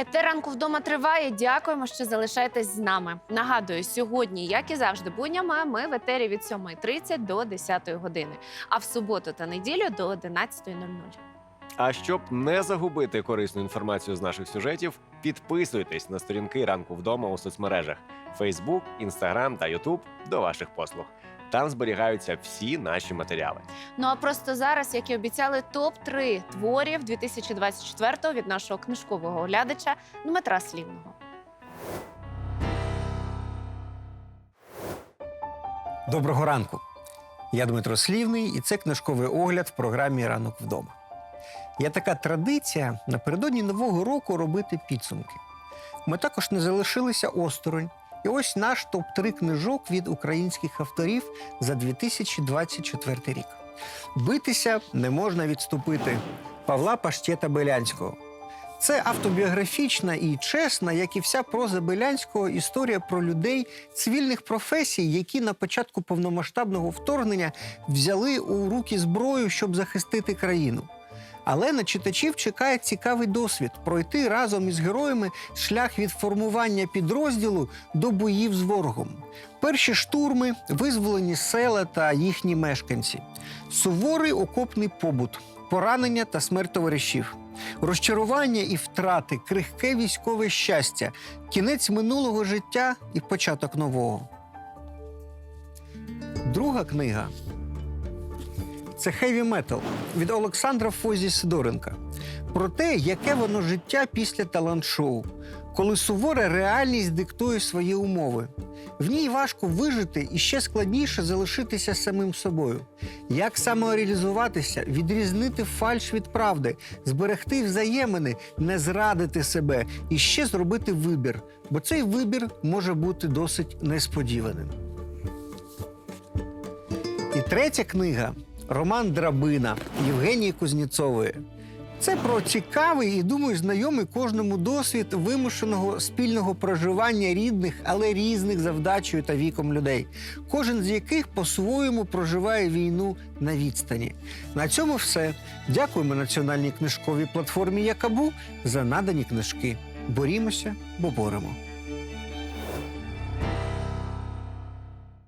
Етер ранку вдома триває. Дякуємо, що залишаєтесь з нами. Нагадую, сьогодні, як і завжди, буднями ми в етері від 7.30 до 10 години, а в суботу та неділю до 11.00. А щоб не загубити корисну інформацію з наших сюжетів, підписуйтесь на сторінки ранку вдома у соцмережах: Facebook, Instagram та YouTube до ваших послуг. Там зберігаються всі наші матеріали. Ну а просто зараз, як і обіцяли, топ 3 творів 2024 від нашого книжкового оглядача Дмитра Слівного. Доброго ранку. Я Дмитро Слівний, і це книжковий огляд в програмі Ранок вдома. Є така традиція напередодні нового року робити підсумки. Ми також не залишилися осторонь. І ось наш топ-3 книжок від українських авторів за 2024 рік. Битися не можна відступити Павла Паштєта Белянського. Це автобіографічна і чесна, як і вся проза Белянського, історія про людей цивільних професій, які на початку повномасштабного вторгнення взяли у руки зброю, щоб захистити країну. Але на читачів чекає цікавий досвід пройти разом із героями шлях від формування підрозділу до боїв з ворогом. Перші штурми, визволені села та їхні мешканці, суворий окопний побут, поранення та смерть товаришів, розчарування і втрати, крихке військове щастя, кінець минулого життя і початок нового. Друга книга це Heavy Metal від Олександра Фозі Сидоренка. Про те, яке воно життя після талант-шоу, коли сувора реальність диктує свої умови. В ній важко вижити і ще складніше залишитися самим собою. Як самореалізуватися, відрізнити фальш від правди, зберегти взаємини, не зрадити себе і ще зробити вибір, бо цей вибір може бути досить несподіваним. І третя книга роман Драбина Євгенії Кузнєцової. Це про цікавий і, думаю, знайомий кожному досвід вимушеного спільного проживання рідних, але різних за вдачею та віком людей, кожен з яких по-своєму проживає війну на відстані. На цьому все. Дякуємо національній книжковій платформі Якабу за надані книжки. Борімося, бо боремо.